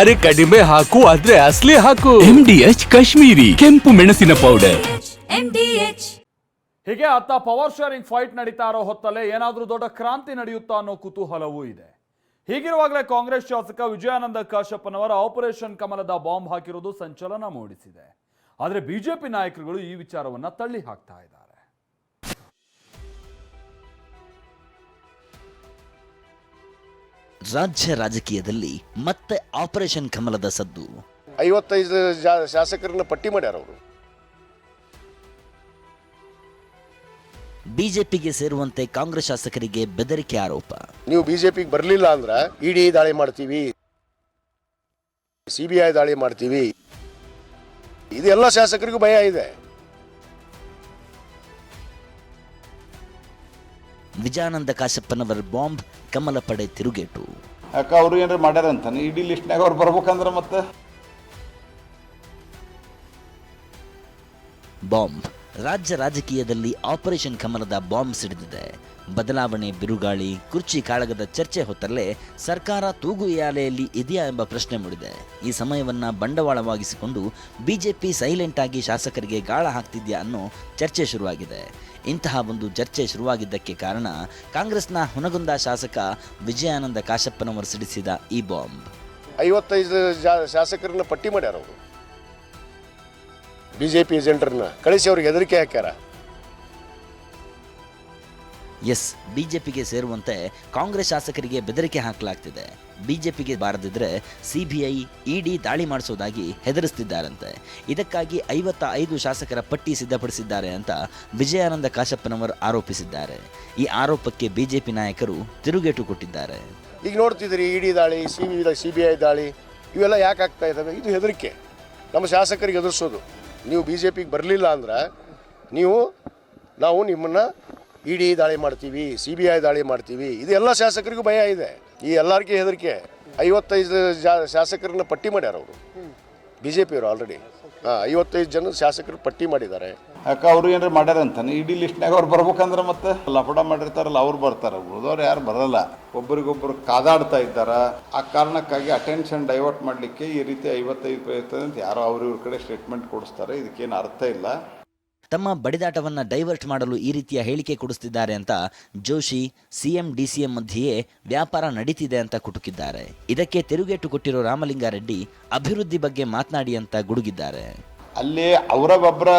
ಅರೆ ಕಡಿಮೆ ಹಾಕು ಆದ್ರೆ ಅಸ್ಲಿ ಹಾಕು. ಎಂ ಡಿ ಎಚ್ ಕಾಶ್ಮೀರಿ ಕೆಂಪು ಮೆಣಸಿನ ಪೌಡರ್ ಹೀಗೆ ಅತ್ತ ಪವರ್ ಶೇರಿಂಗ್ ಫೈಟ್ ನಡೀತಾ ಇರೋ ಹೊತ್ತಲ್ಲೇ ಏನಾದರೂ ದೊಡ್ಡ ಕ್ರಾಂತಿ ನಡೆಯುತ್ತಾ ಅನ್ನೋ ಕುತೂಹಲವೂ ಇದೆ. ಹೀಗಿರುವಾಗಲೇ ಕಾಂಗ್ರೆಸ್ ಶಾಸಕ ವಿಜಯಾನಂದ ಕಾಶಪ್ಪನವರ ಆಪರೇಷನ್ ಕಮಲದ ಬಾಂಬ್ ಹಾಕಿರೋದು ಸಂಚಲನ ಮೂಡಿಸಿದೆ. ಆದರೆ ಬಿಜೆಪಿ ನಾಯಕರುಗಳು ಈ ವಿಚಾರವನ್ನ ತಳ್ಳಿ ಹಾಕ್ತಾ ಇದ್ದಾರೆ. ರಾಜ್ಯ ರಾಜಕೀಯದಲ್ಲಿ ಮತ್ತೆ ಆಪರೇಷನ್ ಕಮಲದ ಸದ್ದು. ಐವತ್ತೈದು ಶಾಸಕರನ್ನು ಪಟ್ಟಿ ಮಾಡ್ಯಾರ ಅವರು. ಬಿಜೆಪಿಗೆ ಸೇರುವಂತೆ ಕಾಂಗ್ರೆಸ್ ಶಾಸಕರಿಗೆ ಬೆದರಿಕೆ ಆರೋಪ. ನೀವು ಬಿಜೆಪಿಗೆ ಬರಲಿಲ್ಲ ಅಂದ್ರೆ ಇಡಿ ದಾಳಿ ಮಾಡ್ತೀವಿ ಸಿಬಿಐ ದಾಳಿ ಮಾಡ್ತೀವಿ. ಇದೆಲ್ಲ ಶಾಸಕರಿಗೂ ಭಯ ಇದೆ. ವಿಜಯಾನಂದ ಕಾಶಪ್ಪನವರ ಬಾಂಬ್ ಕಮಲ ಪಡೆ ತಿರುಗೇಟು. ಯಾಕ ಅವರು ಏನಾರ ಮಾಡ್ಯಾರ ಅಂತಾನೆ ಇಡೀ ಲಿಸ್ಟ್ನಾಗ ಅವ್ರು ಬರ್ಬೇಕಂದ್ರೆ ಮತ್ತೆ? ಬಾಂಬ್ ರಾಜ್ಯ ರಾಜಕೀಯದಲ್ಲಿ ಆಪರೇಷನ್ ಕಮಲದ ಬಾಂಬ್ ಸಿಡಿದಿದೆ. ಬದಲಾವಣೆ ಬಿರುಗಾಳಿ ಕುರ್ಚಿ ಕಾಳಗದ ಚರ್ಚೆ ಹೊತ್ತಲ್ಲೇ ಸರ್ಕಾರ ತೂಗು ಯಾಲೆಯಲ್ಲಿ ಇದೆಯಾ ಎಂಬ ಪ್ರಶ್ನೆ ಮೂಡಿದೆ. ಈ ಸಮಯವನ್ನ ಬಂಡವಾಳವಾಗಿಸಿಕೊಂಡು ಬಿಜೆಪಿ ಸೈಲೆಂಟ್ ಆಗಿ ಶಾಸಕರಿಗೆ ಗಾಳ ಹಾಕ್ತಿದ್ಯಾ ಅನ್ನೋ ಚರ್ಚೆ ಶುರುವಾಗಿದೆ. ಇಂತಹ ಒಂದು ಚರ್ಚೆ ಶುರುವಾಗಿದ್ದಕ್ಕೆ ಕಾರಣ ಕಾಂಗ್ರೆಸ್ನ ಹುನಗುಂದ ಶಾಸಕ ವಿಜಯಾನಂದ ಕಾಶಪ್ಪನವರು ಸಿಡಿಸಿದ ಈ ಬಾಂಬ್. ಐವತ್ತೈದು ಶಾಸಕರನ್ನ ಪಟ್ಟಿ ಮಾಡ್ಯಾರ ಅವರು. ಬಿಜೆಪಿ ಕಳಿಸಿ ಅವ್ರಿಗೆ ಹೆದರಿಕೆ ಹಾಕ್ಯಾರ. ಎಸ್, ಬಿಜೆಪಿಗೆ ಸೇರುವಂತೆ ಕಾಂಗ್ರೆಸ್ ಶಾಸಕರಿಗೆ ಬೆದರಿಕೆ ಹಾಕಲಾಗ್ತಿದೆ. ಬಿಜೆಪಿಗೆ ಬಾರದಿದ್ರೆ ಸಿಬಿಐ ಇಡಿ ದಾಳಿ ಮಾಡಿಸೋದಾಗಿ ಹೆದರಿಸ್ತಿದ್ದಾರಂತೆ. ಇದಕ್ಕಾಗಿ ಐವತ್ತ ಐದು ಶಾಸಕರ ಪಟ್ಟಿ ಸಿದ್ಧಪಡಿಸಿದ್ದಾರೆ ಅಂತ ವಿಜಯಾನಂದ ಕಾಶಪ್ಪನವರು ಆರೋಪಿಸಿದ್ದಾರೆ. ಈ ಆರೋಪಕ್ಕೆ ಬಿಜೆಪಿ ನಾಯಕರು ತಿರುಗೇಟು ಕೊಟ್ಟಿದ್ದಾರೆ. ಈಗ ನೋಡ್ತಿದ್ದೀರಿ, ಇಡಿ ದಾಳಿ ಸಿ ಬಿ ಸಿ ದಾಳಿ, ಇವೆಲ್ಲ ಯಾಕೆ ಆಗ್ತಾ ಇದ್ದಾವೆ? ಇದು ಹೆದರಿಕೆ. ನಮ್ಮ ಶಾಸಕರಿಗೆ ಎದುರಿಸೋದು ನೀವು ಬಿ ಜೆ ಪಿಗೆ ಬರಲಿಲ್ಲ ಅಂದ್ರೆ ನೀವು, ನಾವು ನಿಮ್ಮನ್ನು ಇಡಿ ದಾಳಿ ಮಾಡ್ತೀವಿ, ಸಿ ಬಿ ಐ ದಾಳಿ ಮಾಡ್ತೀವಿ. ಇದು ಎಲ್ಲ ಶಾಸಕರಿಗೂ ಭಯ ಇದೆ. ಈ ಎಲ್ಲರಿಗೆ ಹೆದರಿಕೆ. ಐವತ್ತೈದು ಶಾಸಕರನ್ನ ಪಟ್ಟಿ ಮಾಡ್ಯಾರ ಅವರು. ಬಿ ಜೆ ಪಿಯವರು ಆಲ್ರೆಡಿ ಹಾಂ, ಐವತ್ತೈದು ಜನ ಶಾಸಕರು ಪಟ್ಟಿ ಮಾಡಿದ್ದಾರೆ. ಯಾಕೆ ಅವರು ಏನಾರು ಮಾಡ್ಯಾರ ಅಂತಾನೆ? ಇಡೀ ಲಿಸ್ಟ್ನಾಗ ಅವ್ರು ಬರ್ಬೇಕಂದ್ರೆ ಮತ್ತೆ ಲಫಡ ಮಾಡಿರ್ತಾರಲ್ಲ, ಅವ್ರು ಬರ್ತಾರೆ. ಉಳಿದವ್ರು ಯಾರು ಬರಲ್ಲ. ಒಬ್ಬರಿಗೊಬ್ಬರು ಕಾದಾಡ್ತಾ ಇದ್ದಾರ. ಆ ಕಾರಣಕ್ಕಾಗಿ ಅಟೆನ್ಷನ್ ಡೈವರ್ಟ್ ಮಾಡಲಿಕ್ಕೆ ಈ ರೀತಿ ಐವತ್ತೈದು ಪ್ರಯತ್ನ ಅಂತ ಯಾರೋ ಅವ್ರ ಇವ್ರ ಕಡೆ ಸ್ಟೇಟ್ಮೆಂಟ್ ಕೊಡಿಸ್ತಾರೆ. ಇದಕ್ಕೇನು ಅರ್ಥ ಇಲ್ಲ. ತಮ್ಮ ಬಡಿದಾಟವನ್ನು ಡೈವರ್ಟ್ ಮಾಡಲು ಈ ರೀತಿಯ ಹೇಳಿಕೆ ಕೊಡಿಸುತ್ತಿದ್ದಾರೆ ಅಂತ ಜೋಶಿ ಸಿಎಂ ಡಿಸಿಎಂ ಮಧ್ಯೆಯೇ ವ್ಯಾಪಾರ ನಡೀತಿದೆ ಅಂತ ಕುಟುಕಿದ್ದಾರೆ. ಇದಕ್ಕೆ ತಿರುಗೇಟು ಕೊಟ್ಟಿರೋ ರಾಮಲಿಂಗಾರೆಡ್ಡಿ ಅಭಿವೃದ್ಧಿ ಬಗ್ಗೆ ಮಾತನಾಡಿ ಅಂತ ಗುಡುಗಿದ್ದಾರೆ. ಅಲ್ಲಿ ಅವರೊಬ್ಬರ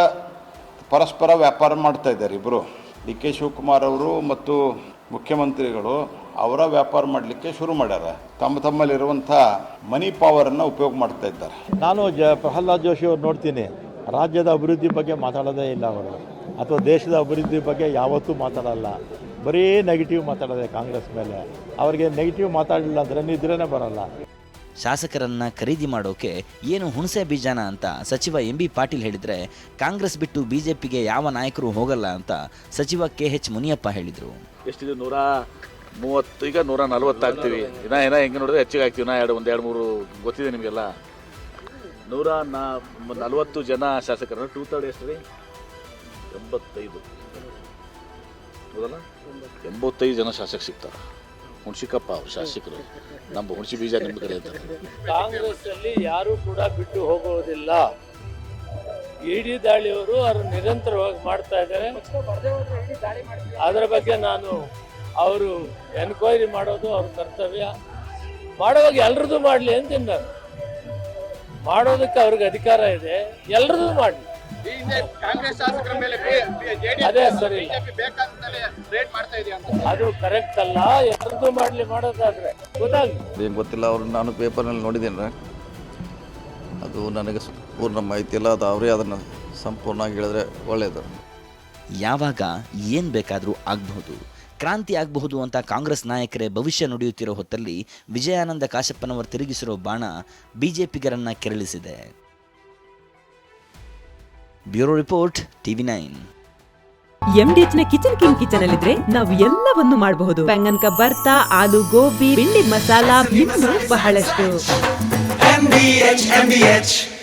ಪರಸ್ಪರ ವ್ಯಾಪಾರ ಮಾಡ್ತಾ ಇದ್ದಾರೆ ಇಬ್ಬರು ಡಿ ಕೆ ಶಿವಕುಮಾರ್ ಅವರು ಮತ್ತು ಮುಖ್ಯಮಂತ್ರಿಗಳು ಅವರ ವ್ಯಾಪಾರ ಮಾಡಲಿಕ್ಕೆ ಶುರು ಮಾಡ್ಯಾರ. ತಮ್ಮ ತಮ್ಮಲ್ಲಿರುವಂಥ ಮನಿ ಪವರನ್ನು ಉಪಯೋಗ ಮಾಡ್ತಾ ಇದ್ದಾರೆ. ನಾನು ಜ ಪ್ರಹ್ಲಾದ್ ಜೋಶಿ ಅವ್ರು ನೋಡ್ತೀನಿ. ರಾಜ್ಯದ ಅಭಿವೃದ್ಧಿ ಬಗ್ಗೆ ಮಾತಾಡೋದೇ ಇಲ್ಲ ಅವರು. ಅಥವಾ ದೇಶದ ಅಭಿವೃದ್ಧಿ ಬಗ್ಗೆ ಯಾವತ್ತೂ ಮಾತಾಡಲ್ಲ. ಬರೀ ನೆಗೆಟಿವ್ ಮಾತಾಡೋದೆ ಕಾಂಗ್ರೆಸ್ ಮೇಲೆ. ಅವರಿಗೆ ನೆಗೆಟಿವ್ ಮಾತಾಡಲಿಲ್ಲ ಅಂದರೆ ನಿದ್ರೆನೇ ಬರಲ್ಲ. ಶಾಸಕರನ್ನ ಖರೀದಿ ಮಾಡೋಕೆ ಏನು ಹುಣಸೆ ಬೀಜಾನ ಅಂತ ಸಚಿವ ಎಂ ಬಿ ಪಾಟೀಲ್ ಹೇಳಿದರೆ ಕಾಂಗ್ರೆಸ್ ಬಿಟ್ಟು ಬಿಜೆಪಿಗೆ ಯಾವ ನಾಯಕರು ಹೋಗಲ್ಲ ಅಂತ ಸಚಿವ ಕೆ ಎಚ್ ಮುನಿಯಪ್ಪ ಹೇಳಿದರು. ಎಷ್ಟಿದೆ? ನೂರ ಮೂವತ್ತು ಈಗ ನೂರ ನಲ್ವತ್ತು ಆಗ್ತೀವಿ. ಇನ್ನ ಏನೋ ಹೆಂಗೆ ನೋಡಿದ್ರೆ ಹೆಚ್ಚಿಗೆ ಆಗ್ತೀವಿ. ನಾ ಎರಡು ಒಂದು ಎರಡು ಮೂರು ಗೊತ್ತಿದೆ ನಿಮಗೆಲ್ಲ. ನೂರ ನಾ ನಲ್ವತ್ತು ಜನ ಶಾಸಕರನ್ನು ಟೂ ತರ್ಡ್ ಎಷ್ಟು ರೀ? ಎಂಬತ್ತೈದು. ಹೌದಲ್ಲ? ಎಂಬತ್ತೈದು ಜನ ಶಾಸಕ ಸಿಗ್ತಾರೆ. ಹುಣಸಿಕಪ್ಪ ಅವ್ರು ಶಾಸಕರು. ನಮ್ಮ ಹುಣಸಿ ಬೀಜ ನಿಮ್ಮ ಕಡೆ ಇದ್ದಾರೆ. ಕಾಂಗ್ರೆಸ್ ಅಲ್ಲಿ ಯಾರು ಕೂಡ ಬಿಟ್ಟು ಹೋಗುವುದಿಲ್ಲ ಇಡಿ ದಾಳಿಯವರು ಅವರು ನಿರಂತರವಾಗಿ ಮಾಡ್ತಾ ಇದ್ದಾರೆ. ಅದರ ಬಗ್ಗೆ ನಾನು ಅವರು ಎನ್ಕ್ವೈರಿ ಮಾಡೋದು ಅವ್ರ ಕರ್ತವ್ಯ. ಮಾಡೋವಾಗ ಎಲ್ರದ್ದು ಮಾಡಲಿ ಅಂತ ನಾನು ಮಾಡೋದಕ್ಕೆ ಅವ್ರಿಗೆ ಅಧಿಕಾರ ಇದೆ ಎಲ್ರದ್ದು ಮಾಡಿ. ಅದೇ ಸರಿ ಅದು ಕರೆಕ್ಟ್ ಅಲ್ಲ ಎಲ್ಲರದು ಮಾಡ್ಲಿ ಮಾಡೋದಾದ್ರೆ. ಗೊತ್ತಾಗ್ಲಿ. ಏನು ಗೊತ್ತಿಲ್ಲ ಅವ್ರು ನಾನು ಪೇಪರ್ನಲ್ಲಿ ನೋಡಿದ್ದೇನೆ ಅದು ನನಗೆ ಪೂರ್ಣ ಮಾಹಿತಿ ಇಲ್ಲ ಅದು ಅವರೇ ಅದನ್ನು ಸಂಪೂರ್ಣವಾಗಿ ಹೇಳಿದ್ರೆ ಒಳ್ಳೆಯದು ಯಾವಾಗ ಏನು ಬೇಕಾದರೂ ಆಗಬಹುದು. ಕ್ರಾಂತಿ ಆಗಬಹುದು ಅಂತ ಕಾಂಗ್ರೆಸ್ ನಾಯಕರೇ ಭವಿಷ್ಯ ನುಡಿಯುತ್ತಿರೋ ಹೊತ್ತಲ್ಲಿ ವಿಜಯಾನಂದ ಕಾಶಪ್ಪನವರು ತಿರುಗಿಸಿರೋ ಬಾಣ ಬಿಜೆಪಿಗರನ್ನ ಕೆರಳಿಸಿದೆ. Bureau report TV nine. ಎಂಡಿಎಚ್ನ kitchen king kitchen ಅಲ್ಲಿದ್ರೆ ನಾವು ಎಲ್ಲವನ್ನು ಮಾಡಬಹುದು. ಬೆಂಗನ್ಕ ಬರ್ತಾ ಆಲೂ ಗೋಬಿ ಬೆಂಡಿ ಮಸಾಲ ಬಹಳಷ್ಟು.